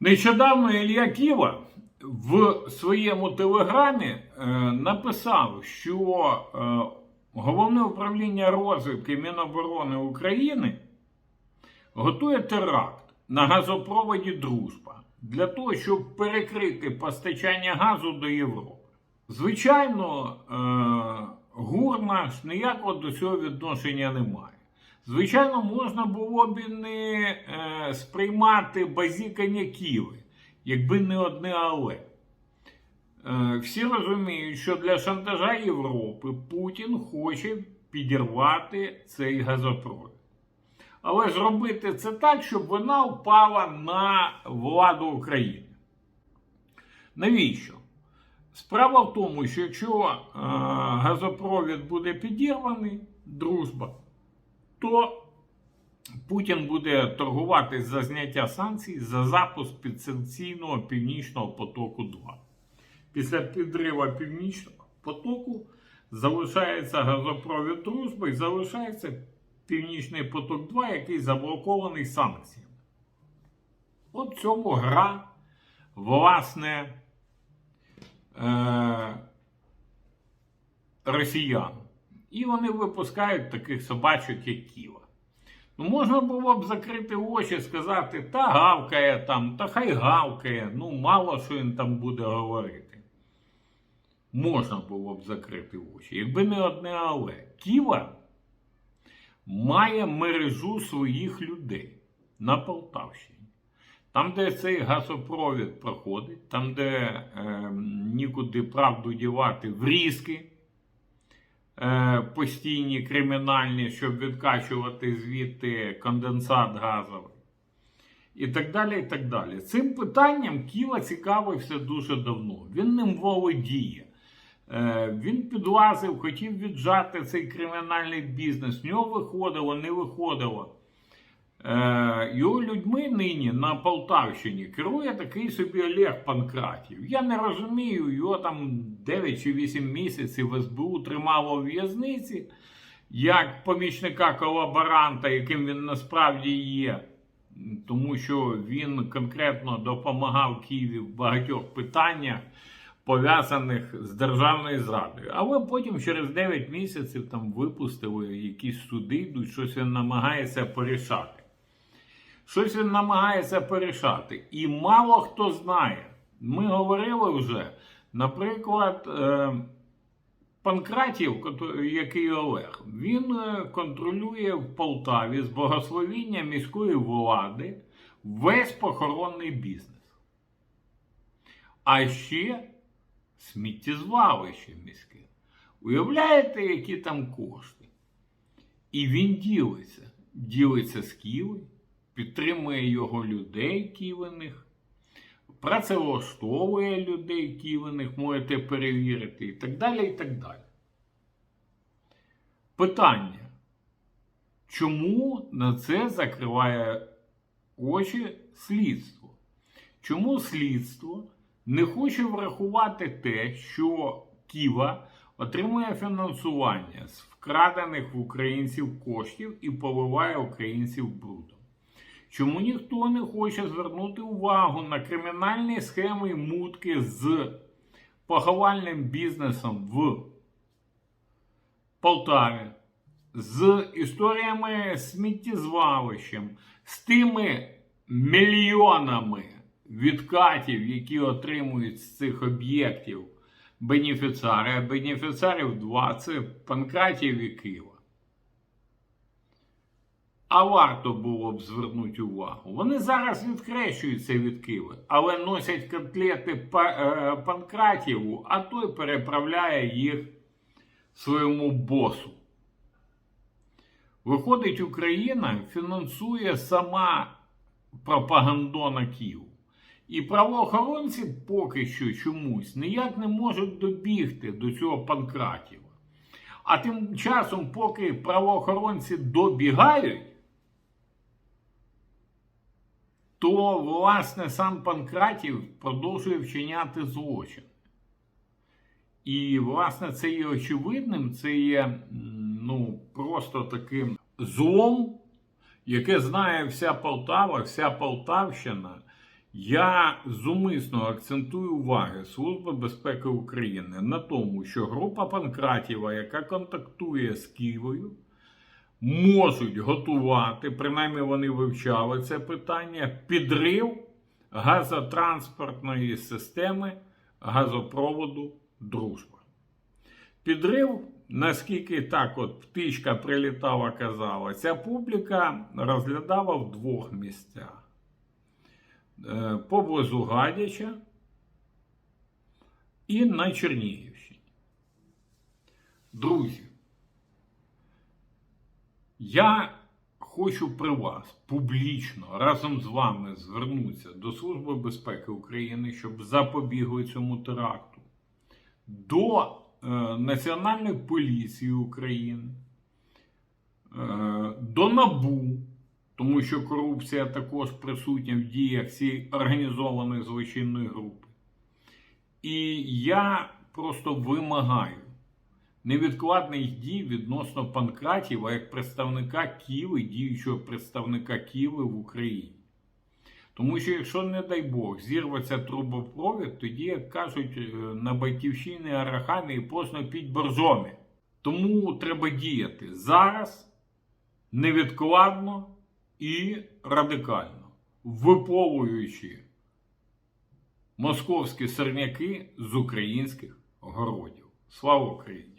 Нещодавно Ілля Ківа в своєму телеграмі е, написав, що е, Головне управління розвідки Міноборони України готує теракт на газопроводі Дружба для того, щоб перекрити постачання газу до Європи. Звичайно, е, ГУР наш ніякого до цього відношення не має. Звичайно, можна було б і не е, сприймати базікання Києви, якби не одне але. Е, всі розуміють, що для шантажа Європи Путін хоче підірвати цей газопровід. Але зробити це так, щоб вона впала на владу України. Навіщо? Справа в тому, що якщо е, газопровід буде підірваний, дружба, то Путін буде торгувати за зняття санкцій за запуск підсанкційного Північного потоку 2. Після підриву Північного потоку залишається газопровід дружби і залишається Північний поток 2, який заблокований санкціями. От цьому гра, власне, е- росіян. І вони випускають таких собачок, як Ківа. Ну, можна було б закрити очі, сказати, та гавкає там, та хай гавкає, ну мало що він там буде говорити. Можна було б закрити очі. Якби не одне але. Ківа має мережу своїх людей на Полтавщині. Там, де цей газопровід проходить, там, де е, нікуди правду дівати врізки постійні кримінальні, щоб відкачувати звідти конденсат газовий. І так далі. і так далі. Цим питанням Ківа цікавився дуже давно. Він ним володіє. Е, Він підлазив, хотів віджати цей кримінальний бізнес. В нього виходило, не виходило. Е, Його людьми нині на Полтавщині керує такий собі Олег Панкратів. Я не розумію, його там 9 чи 8 місяців СБУ тримало в в'язниці як помічника колаборанта, яким він насправді є. Тому що він конкретно допомагав Києві в багатьох питаннях, пов'язаних з державною зрадою. Але потім через 9 місяців там випустили якісь суди, йдуть, щось він намагається порішати. Щось він намагається порішати. І мало хто знає. Ми говорили вже, наприклад, е, Панкратів, який Олег, він е, контролює в Полтаві з благословіння міської влади весь похоронний бізнес. А ще сміттєзвалище міське. Уявляєте, які там кошти? І він ділиться. Ділиться з Києвом, підтримує його людей ківених, працевлаштовує людей ківених, можете перевірити, і так далі, і так далі. Питання. Чому на це закриває очі слідство? Чому слідство не хоче врахувати те, що Ківа отримує фінансування з вкрадених в українців коштів і поливає українців брудом? Чому ніхто не хоче звернути увагу на кримінальні схеми мутки з поховальним бізнесом в Полтаві, з історіями сміттєзвалищем, з тими мільйонами відкатів, які отримують з цих об'єктів бенефіціари, а бенефіціарів два це Панкратів і Києва. А варто було б звернути увагу. Вони зараз відхрещуються від Києва, але носять котлети е, Панкратіву, а той переправляє їх своєму босу. Виходить, Україна фінансує сама пропагандона Києву. І правоохоронці поки що чомусь ніяк не можуть добігти до цього Панкратіва. А тим часом, поки правоохоронці добігають, то, власне, сам Панкратів продовжує вчиняти злочин. І, власне, це є очевидним, це є ну, просто таким злом, яке знає вся Полтава, вся Полтавщина. Я зумисно акцентую уваги Служби безпеки України на тому, що група Панкратіва, яка контактує з Києвою, можуть готувати, принаймні вони вивчали це питання, підрив газотранспортної системи газопроводу Дружба. Підрив, наскільки так от птичка прилітала, казала, ця публіка розглядала в двох місцях. Е, Поблизу Гадяча і на Чернігівщині. Друзі, я хочу при вас публічно разом з вами звернутися до Служби безпеки України, щоб запобігли цьому теракту, до е, Національної поліції України, е, до НАБУ, тому що корупція також присутня в діях цієї організованої злочинної групи. І я просто вимагаю невідкладних дій відносно Панкратіва як представника Києва, діючого представника Києва в Україні. Тому що, якщо, не дай Бог, зірветься трубопровід, тоді, як кажуть, е, на батьківщині Арахамі і поздно піть боржомі. Тому треба діяти зараз, невідкладно і радикально, виповуючи московські сирняки з українських городів. Слава Україні!